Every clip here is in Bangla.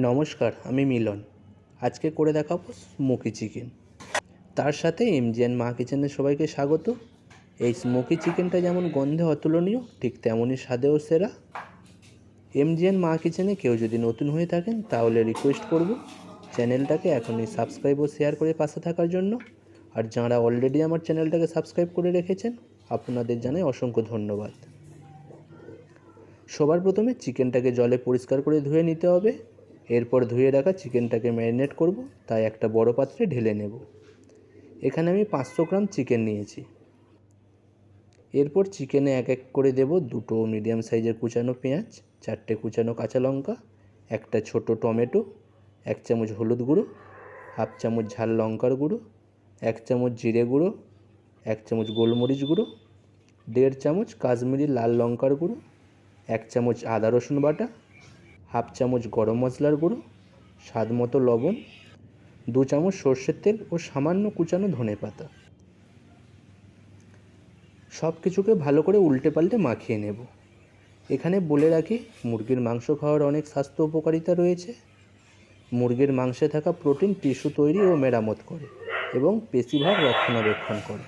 নমস্কার, আমি মিলন। আজকে করে দেখাবো স্মোকি চিকেন। তার সাথে এমজিএন মা কিচেনের সবাইকে স্বাগত। এই স্মোকি চিকেনটা যেমন গন্ধে অতুলনীয়, ঠিক তেমনই স্বাদেও সেরা। এমজিএন মা কিচেনে কেউ যদি নতুন হয়ে থাকেন, তাহলে রিকোয়েস্ট করব চ্যানেলটাকে এখনই সাবস্ক্রাইব ও শেয়ার করে পাশে থাকার জন্য। আর যারা অলরেডি আমার চ্যানেলটাকে সাবস্ক্রাইব করে রেখেছেন, আপনাদের জানাই অসংখ্য ধন্যবাদ। সবার প্রথমে চিকেনটাকে জলে পরিষ্কার করে ধুয়ে নিতে হবে। এরপর ধুয়ে রাখা চিকেনটাকে ম্যারিনেট করব, তাই একটা বড় পাত্রে ঢেলে নেব। এখানে আমি পাঁচশো গ্রাম চিকেন নিয়েছি। এরপর চিকেনে এক এক করে দেব দুটো মিডিয়াম সাইজের কুচানো পেঁয়াজ, চারটে কুচানো কাঁচা লঙ্কা, একটা ছোট টমেটো, এক চামচ হলুদ গুঁড়ো, হাফ চামচ ঝাল লঙ্কার গুঁড়ো, এক চামচ জিরে গুঁড়ো, এক চামচ গোলমরিচ গুঁড়ো, দেড় চামচ কাশ্মীরি লাল লঙ্কার গুঁড়ো, এক চামচ আদা রসুন বাটা হাফ চামচ গরম মশলার গুঁড়ো, স্বাদ মতো লবণ, দু চামচ সর্ষের তেল ও সামান্য কুচানো ধনে পাতা। সব কিছুকে ভালো করে উল্টে পাল্টে মাখিয়ে নেব। এখানে বলে রাখি, মুরগির মাংস খাওয়ার অনেক স্বাস্থ্য উপকারিতা রয়েছে। মুরগির মাংসে থাকা প্রোটিন, টিস্যু তৈরি ও মেরামত করে এবং পেশিভাগ রক্ষণাবেক্ষণ করে।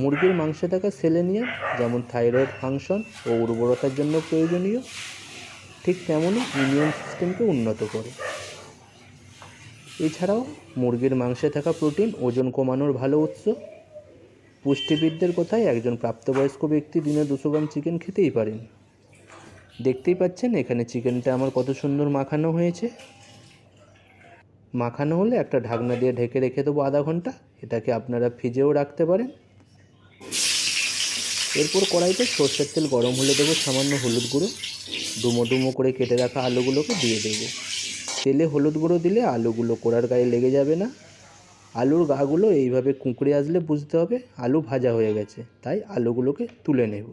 মুরগির মাংসে থাকা সেলেনিয়াম যেমন থাইরয়েড ফাংশন ও উর্বরতার জন্য প্রয়োজনীয় ঠিক তেমনই ইমিউন সিস্টেমকে উন্নত করে। এছাড়াও মুরগির মাংসে থাকা প্রোটিন ওজন কমানোর ভালো উৎস। পুষ্টিবিদদের কথায় একজন প্রাপ্তবয়স্ক ব্যক্তি দিনে দুশো গ্রাম চিকেন খেতেই পারেন। দেখতেই পাচ্ছেন, এখানে চিকেনটা আমার কত সুন্দর মাখানো হয়েছে। মাখানো হলে একটা ঢাকনা দিয়ে ঢেকে রেখে দেবো আধা ঘণ্টা। এটাকে আপনারা ফ্রিজেও রাখতে পারেন। এরপর কড়াইতে সর্ষের তেল গরম হলে দেবো সামান্য হলুদ গুঁড়ো। ডুমো ডুমো করে কেটে রাখা আলুগুলোকে দিয়ে দেবো। তেলে হলুদ গুঁড়ো দিলে আলুগুলো কোড়ার গায়ে লেগে যাবে না। আলুর গাগুলো এইভাবে কুঁকড়ে আসলে বুঝতে হবে, আলু ভাজা হয়ে গেছে, তাই আলুগুলোকে তুলে নেব।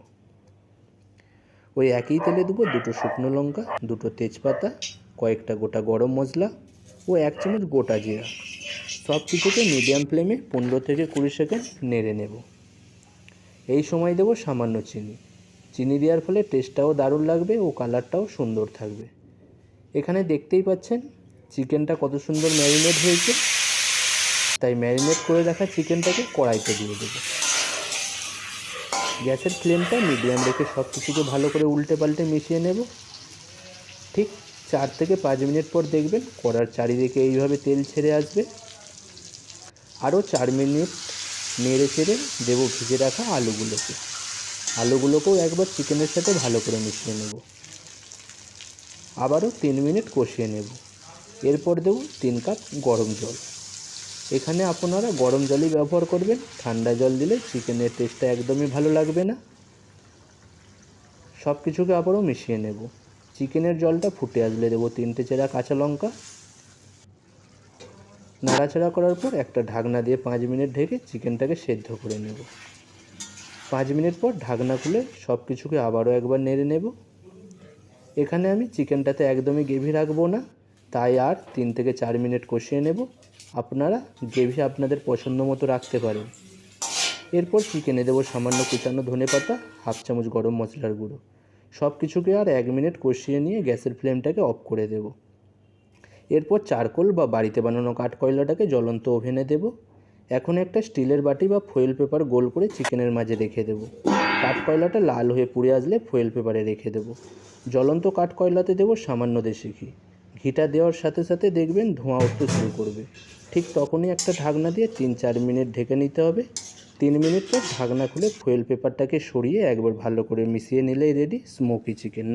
ওই একই তেলে দেবো দুটো শুকনো লঙ্কা, দুটো তেজপাতা, কয়েকটা গোটা গরম মশলা ও এক চামচ গোটা জিরা। সব কিছুকে মিডিয়াম ফ্লেমে পনেরো থেকে কুড়ি সেকেন্ড নেড়ে নেব। এই সময় দেবো সামান্য চিনি। চিনি দেওয়ার ফলে টেস্টটাও দারুণ লাগবে ও কালারটাও সুন্দর থাকবে। এখানে দেখতেই পাচ্ছেন চিকেনটা কত সুন্দর ম্যারিনেট হয়েছে। তাই ম্যারিনেট করে রাখা চিকেনটাকে কড়াইতে দিয়ে দেবো। গ্যাসের ফ্লেমটা মিডিয়াম রেখে সব কিছুকে ভালো করে উল্টে পাল্টে মিশিয়ে নেব। ঠিক চার থেকে পাঁচ মিনিট পর দেখবেন কড়ার চারিদিকে এইভাবে তেল ছেড়ে আসবে। আরও চার মিনিট নেড়ে চেড়ে দেবো ভিজে রাখা আলুগুলোকে। আলুগুলোকেও একবার চিকেনের সাথে ভালো করে মিশিয়ে নেব। আবারও তিন মিনিট কষিয়ে নেব। এরপর দেবো তিন কাপ গরম জল। এখানে আপনারা গরম জলই ব্যবহার করবেন। ঠান্ডা জল দিলে চিকেনের টেস্টটা একদমই ভালো লাগবে না। সব কিছুকে আবারও মিশিয়ে নেব। চিকেনের জলটা ফুটে আসলে দেবো তিনটে চেরা কাঁচা লঙ্কা। নাড়াচাড়া করার পর একটা ঢাকনা দিয়ে পাঁচ মিনিট ঢেকে চিকেনটাকে সেদ্ধ করে নেব। পাঁচ মিনিট পর ঢাকনা খুলে সব কিছুকে আবারও একবার নেড়ে নেব। এখানে আমি চিকেনটাতে একদমই গ্রেভি রাখব না, তাই আর তিন থেকে চার মিনিট কষিয়ে নেব। আপনারা গ্রেভি আপনাদের পছন্দ মতো রাখতে পারেন। এরপর চিকেনে দেবো সামান্য কুচানো ধনে পাতা, হাফ চামচ গরম মশলার গুঁড়ো। সব কিছুকে আর এক মিনিট কষিয়ে নিয়ে গ্যাসের ফ্লেমটাকে অফ করে দেব। এরপর চারকোল বা বাড়িতে বানানো কাঠকয়লাটাকে জ্বলন্ত ওভেনে দেব। এখন একটা স্টিলের বাটি বা ফয়েল পেপার গোল করে চিকেনের মাঝে রেখে দেবো। কাঠকয়লাটা লাল হয়ে পুড়ে আসলে ফয়েল পেপারে রেখে দেবো। জ্বলন্ত কাঠকয়লাতে দেবো সামান্য দেশি ঘি। ঘিটা দেওয়ার সাথে সাথে দেখবেন ধোঁয়া উঠতে শুরু করবে। ঠিক তখনই একটা ঢাকনা দিয়ে তিন চার মিনিট ঢেকে নিতে হবে। তিন মিনিট পর ঢাকনা খুলে ফয়েল পেপারটাকে সরিয়ে একবার ভালো করে মিশিয়ে নিলেই রেডি স্মোকি চিকেন